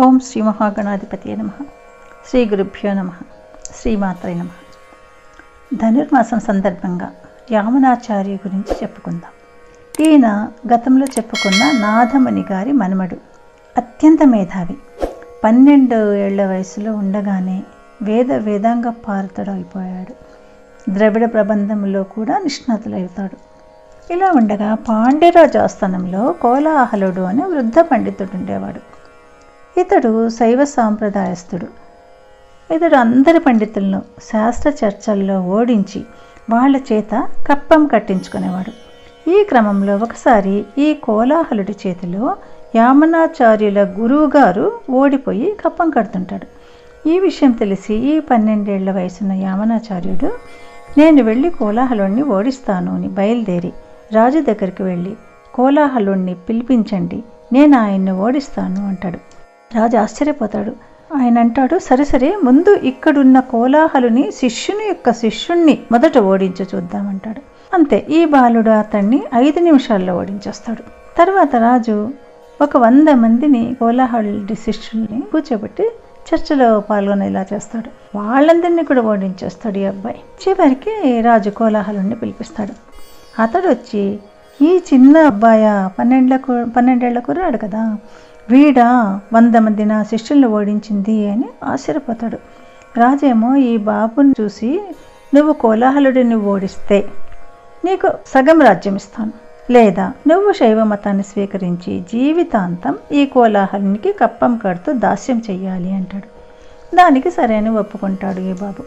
ఓం శ్రీ మహాగణాధిపతి నమ. శ్రీ గురుభ్యో నమ. శ్రీమాత్రే నమ. ధనుర్మాసం సందర్భంగా యామనాచార్య గురించి చెప్పుకుందాం. ఈయన గతంలో చెప్పుకున్న నాథమణి గారి మనుమడు. అత్యంత మేధావి. పన్నెండు ఏళ్ళ వయసులో ఉండగానే వేద వేదాంగ పారతుడైపోయాడు. అయిపోయాడు ద్రవిడ ప్రబంధంలో కూడా నిష్ణాతులవుతాడు ఇలా ఉండగా పాండ్యరాజు ఆస్థానంలో కోలాహలుడు అనే వృద్ధ పండితుడు ఉండేవాడు ఇతడు శైవ సాంప్రదాయస్థుడు. ఇతడు అందరి పండితులను శాస్త్ర చర్చల్లో ఓడించి వాళ్ళ చేత కప్పం కట్టించుకునేవాడు. ఈ క్రమంలో ఒకసారి ఈ కోలాహలుడి చేతిలో యామనాచార్యుల గురువుగారు ఓడిపోయి కప్పం కడుతుంటాడు. ఈ విషయం తెలిసి ఈ పన్నెండేళ్ళ వయసున్న యామనాచార్యుడు నేను వెళ్ళి కోలాహలుణ్ణి ఓడిస్తాను అని బయలుదేరి రాజు దగ్గరికి వెళ్ళి కోలాహలుణ్ణి పిలిపించండి నేను ఆయన్ని ఓడిస్తాను అంటాడు. రాజు ఆశ్చర్యపోతాడు. ఆయన అంటాడు సరే సరే ముందు ఇక్కడున్న కోలాహలుని శిష్యుని యొక్క శిష్యుణ్ణి మొదట ఓడించి చూద్దామంటాడు. అంతే ఈ బాలుడు అతన్ని ఐదు నిమిషాల్లో ఓడించేస్తాడు. తర్వాత రాజు ఒక వంద మందిని కోలాహలుడి శిష్యుల్ని కూర్చోబెట్టి చర్చలో పాల్గొనేలా చేస్తాడు. వాళ్ళందరినీ కూడా ఓడించేస్తాడు ఈ అబ్బాయి. చివరికి రాజు కోలాహలుని పిలిపిస్తాడు. అతడు వచ్చి ఈ చిన్న అబ్బాయ పన్నెండ్ల పన్నెండేళ్ళ కుర్రాడు కదా వీడా వంద మంది నా శిష్యుల్ని ఓడించింది అని ఆశ్చర్యపోతాడు. రాజేమో ఈ బాబుని చూసి నువ్వు కోలాహలుడిని ఓడిస్తే నీకు సగం రాజ్యం ఇస్తాను. లేదా నువ్వు శైవ మతాన్ని స్వీకరించి జీవితాంతం ఈ కోలాహలానికి కప్పం కడుతూ దాస్యం చెయ్యాలి అంటాడు. దానికి సరైన ఒప్పుకుంటాడు ఈ బాబు.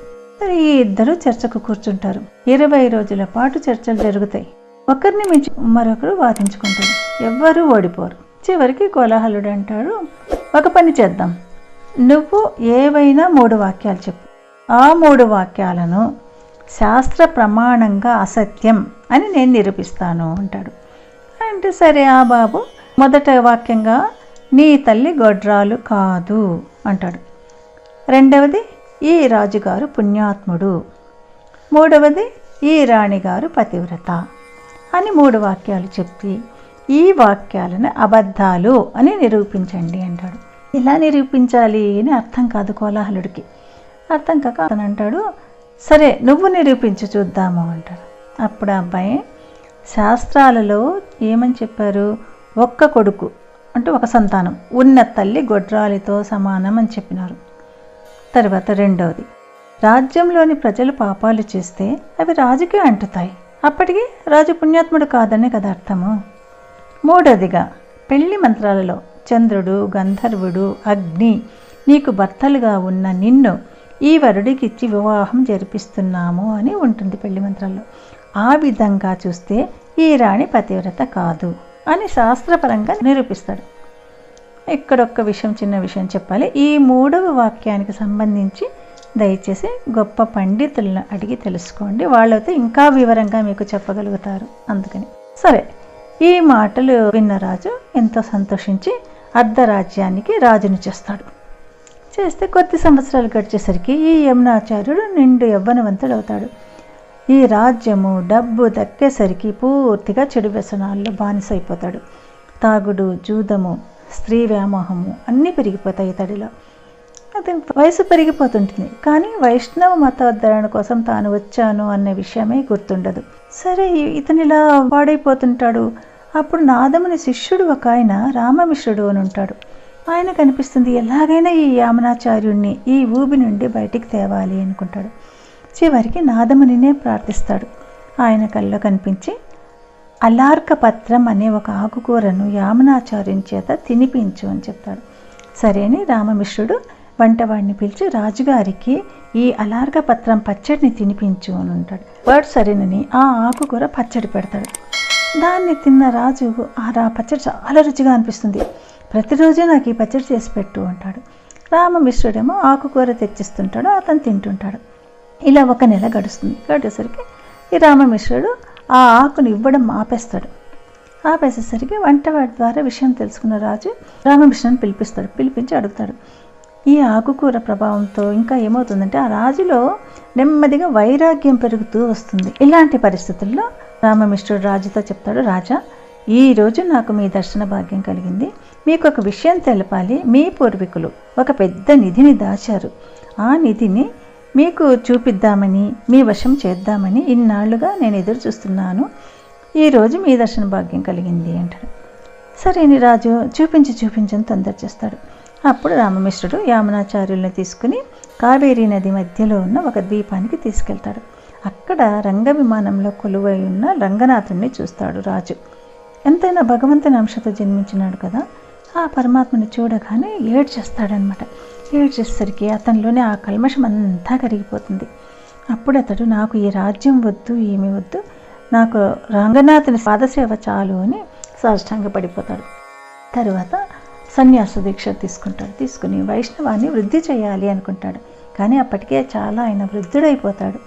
ఈ ఇద్దరు చర్చకు కూర్చుంటారు. ఇరవై రోజుల పాటు చర్చలు జరుగుతాయి. ఒకరిని మించి మరొకరు వాదించుకుంటారు. ఎవ్వరూ ఓడిపోరు. చివరికి కోలాహలుడు అంటాడు. ఒక పని చేద్దాం. నువ్వు ఏవైనా మూడు వాక్యాలు చెప్పు. ఆ మూడు వాక్యాలను శాస్త్ర ప్రమాణంగా అసత్యం అని నేను నిరూపిస్తాను అంటాడు. అంటే సరే ఆ బాబు మొదట వాక్యంగా నీ తల్లి గొడ్రాలు కాదు అంటాడు. రెండవది ఈ రాజుగారు పుణ్యాత్ముడు మూడవది ఈ రాణిగారు పతివ్రత అని మూడు వాక్యాలు చెప్పి ఈ వాక్యాలను అబద్ధాలు అని నిరూపించండి అంటాడు. ఇలా నిరూపించాలి అని అర్థం కాదు కోలాహలుడికి. అర్థం కాక అతను అంటాడు సరే నువ్వు నిరూపించి చూద్దాము అంటాడు. అప్పుడు ఆ అబ్బాయి శాస్త్రాలలో ఏమని చెప్పారు? ఒక్క కొడుకు అంటే ఒక సంతానం ఉన్న తల్లి గొడ్రాలితో సమానం అని చెప్పినారు. తర్వాత రెండవది రాజ్యంలోని ప్రజలు పాపాలు చేస్తే అవి రాజుకే అంటుతాయి. అప్పటికి రాజు పుణ్యాత్ముడు కాదనే కదా అర్థము? మూడవదిగా పెళ్ళి మంత్రాలలో చంద్రుడు గంధర్వుడు అగ్ని నీకు భర్తలుగా ఉన్న నిన్ను ఈ వరుడికి ఇచ్చి వివాహం జరిపిస్తున్నాము అని ఉంటుంది పెళ్ళి మంత్రాల్లో. ఆ విధంగా చూస్తే ఈ రాణి పతివ్రత కాదు అని శాస్త్రపరంగా నిరూపిస్తాడు. ఇక్కడొక్క విషయం చిన్న విషయం చెప్పాలి. ఈ మూడవ వాక్యానికి సంబంధించి దయచేసి గొప్ప పండితులను అడిగి తెలుసుకోండి. వాళ్ళైతే ఇంకా వివరంగా మీకు చెప్పగలుగుతారు. అందుకని. సరే ఈ మాటలు విన్న రాజు ఎంతో సంతోషించి అర్ధరాజ్యానికి రాజుని చేస్తాడు. చేస్తే కొద్ది సంవత్సరాలు గడిచేసరికి ఈ యమునాచార్యుడు నిండు యవ్వనవంతుడవుతాడు. ఈ రాజ్యము డబ్బు దక్కేసరికి పూర్తిగా చెడు వ్యసనాల్లో బానిసైపోతాడు. తాగుడు జూదము స్త్రీ వ్యామోహము అన్నీ పెరిగిపోతాయి తడిలో. అది వయసు పెరిగిపోతుంటుంది. కానీ వైష్ణవ మతోద్ధరణ కోసం తాను వచ్చాను అనే విషయమే గుర్తుండదు. సరే ఇతను ఇలా పాడైపోతుంటాడు. అప్పుడు నాదముని శిష్యుడు ఒక ఆయన రామమిశ్రుడు అని ఉంటాడు. ఆయన కనిపిస్తుంది ఎలాగైనా ఈ యామనాచార్యుణ్ణి ఈ ఊబి నుండి బయటికి తేవాలి అనుకుంటాడు. చివరికి నాదమునినే ప్రార్థిస్తాడు. ఆయన కల్లో కనిపించి అలార్క పత్రం అనే ఒక ఆకుకూరను యామనాచార్యుని చేత తినిపించు అని చెప్తాడు. సరే అని రామమిశ్రుడు వంటవాడిని పిలిచి రాజుగారికి ఈ అలార్క పత్రం పచ్చడిని తినిపించు అని ఉంటాడు వాడు సరేనని ఆ ఆకుకూర పచ్చడి పెడతాడు. దాన్ని తిన్న రాజు ఆ రా పచ్చడి చాలా రుచిగా అనిపిస్తుంది. ప్రతిరోజు నాకు ఈ పచ్చడి చేసి పెట్టు అంటాడు. రామమిశ్రుడేమో ఆకుకూర తెచ్చిస్తుంటాడు అతను తింటుంటాడు. ఇలా ఒక నెల గడుస్తుంది. గడిచేసరికి ఈ రామమిశ్రుడు ఆ ఆకును ఇవ్వడం ఆపేస్తాడు. ఆపేసేసరికి వంటవాడి ద్వారా విషయం తెలుసుకున్న రాజు రామమిశ్రుని పిలిపిస్తాడు. పిలిపించి అడుగుతాడు. ఈ ఆకుకూర ప్రభావంతో ఇంకా ఏమవుతుందంటే ఆ రాజులో నెమ్మదిగా వైరాగ్యం పెరుగుతూ వస్తుంది. ఇలాంటి పరిస్థితుల్లో రామమిశ్రుడు రాజుతో చెప్తాడు రాజా ఈ రోజు నాకు మీ దర్శన భాగ్యం కలిగింది. మీకు ఒక విషయం తెలపాలి. మీ పూర్వీకులు ఒక పెద్ద నిధిని దాచారు. ఆ నిధిని మీకు చూపిద్దామని మీ వశం చేద్దామని ఇన్నాళ్ళుగా నేను ఎదురు చూస్తున్నాను. ఈరోజు మీ దర్శన భాగ్యం కలిగింది అంటాడు. సరేని రాజు చూపించి చూపించని తొందర చేస్తాడు. అప్పుడు రామమిశ్రుడు యామనాచార్యుల్ని తీసుకుని కావేరీ నది మధ్యలో ఉన్న ఒక ద్వీపానికి తీసుకెళ్తాడు. అక్కడ రంగ విమానంలో కొలువై ఉన్న రంగనాథుణ్ణి చూస్తాడు రాజు. ఎంతైనా భగవంతుని అంశతో జన్మించినాడు కదా. ఆ పరమాత్మని చూడగానే ఏడ్చేస్తాడనమాట ఏడ్చేసరికి అతనిలోనే ఆ కల్మషం అంతా కరిగిపోతుంది. అప్పుడు అతడు నాకు ఈ రాజ్యం వద్దు ఏమి వద్దు. నాకు రంగనాథుని పాదసేవ చాలు అని సాష్టాంగ పడిపోతాడు తర్వాత సన్యాస దీక్ష తీసుకుంటాడు. తీసుకుని వైష్ణవాన్ని వృద్ధి చేయాలి అనుకుంటాడు. కానీ అప్పటికే చాలా ఆయన వృద్ధుడైపోతాడు.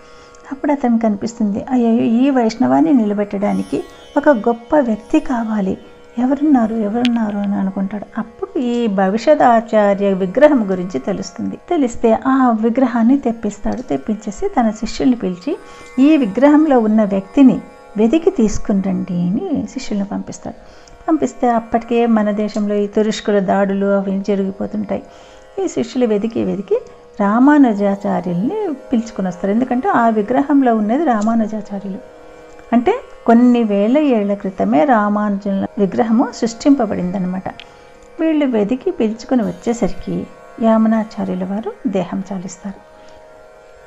అప్పుడు అతనికి కనిపిస్తుంది అయ్యో ఈ వైష్ణవాన్ని నిలబెట్టడానికి ఒక గొప్ప వ్యక్తి కావాలి. ఎవరున్నారు ఎవరున్నారు అని అనుకుంటాడు. అప్పుడు ఈ భవిష్యత్ ఆచార్య విగ్రహం గురించి తెలుస్తుంది. తెలిస్తే ఆ విగ్రహాన్ని తెప్పిస్తాడు. తెప్పించేసి తన శిష్యుల్ని పిలిచి ఈ విగ్రహంలో ఉన్న వ్యక్తిని వెతికి తీసుకుని రండి అని శిష్యుల్ని పంపిస్తాడు. పంపిస్తే అప్పటికే మన దేశంలో ఈ తురుష్కుల దాడులు అవి జరిగిపోతుంటాయి. ఈ శిష్యులు వెతికి వెతికి రామానుజాచార్యుల్ని పిలుచుకుని వస్తారు ఎందుకంటే ఆ విగ్రహంలో ఉన్నది రామానుజాచార్యులు. అంటే కొన్ని వేల ఏళ్ళ క్రితమే రామానుజుల విగ్రహము సృష్టింపబడిందనమాట వీళ్ళు వెతికి పిలుచుకుని వచ్చేసరికి యామనాచార్యుల వారు దేహం చాలిస్తారు.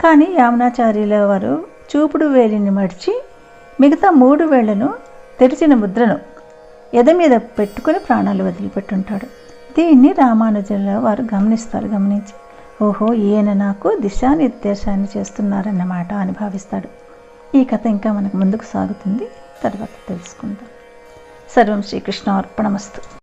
కానీ యామనాచార్యుల వారు చూపుడు వేలిని మడిచి మిగతా మూడు వేళ్ళను తెరిచిన ముద్రను ఎద మీద పెట్టుకుని ప్రాణాలు వదిలిపెట్టుంటాడు. దీన్ని రామానుజుల వారు గమనిస్తారు గమనించి ఓహో ఈయన నాకు దిశానిర్దేశాన్ని చేస్తున్నారన్నమాట అని భావిస్తాడు. ఈ కథ ఇంకా మనకు ముందుకు సాగుతుంది. తర్వాత తెలుసుకుందాం. సర్వం శ్రీకృష్ణ అర్పణమస్తు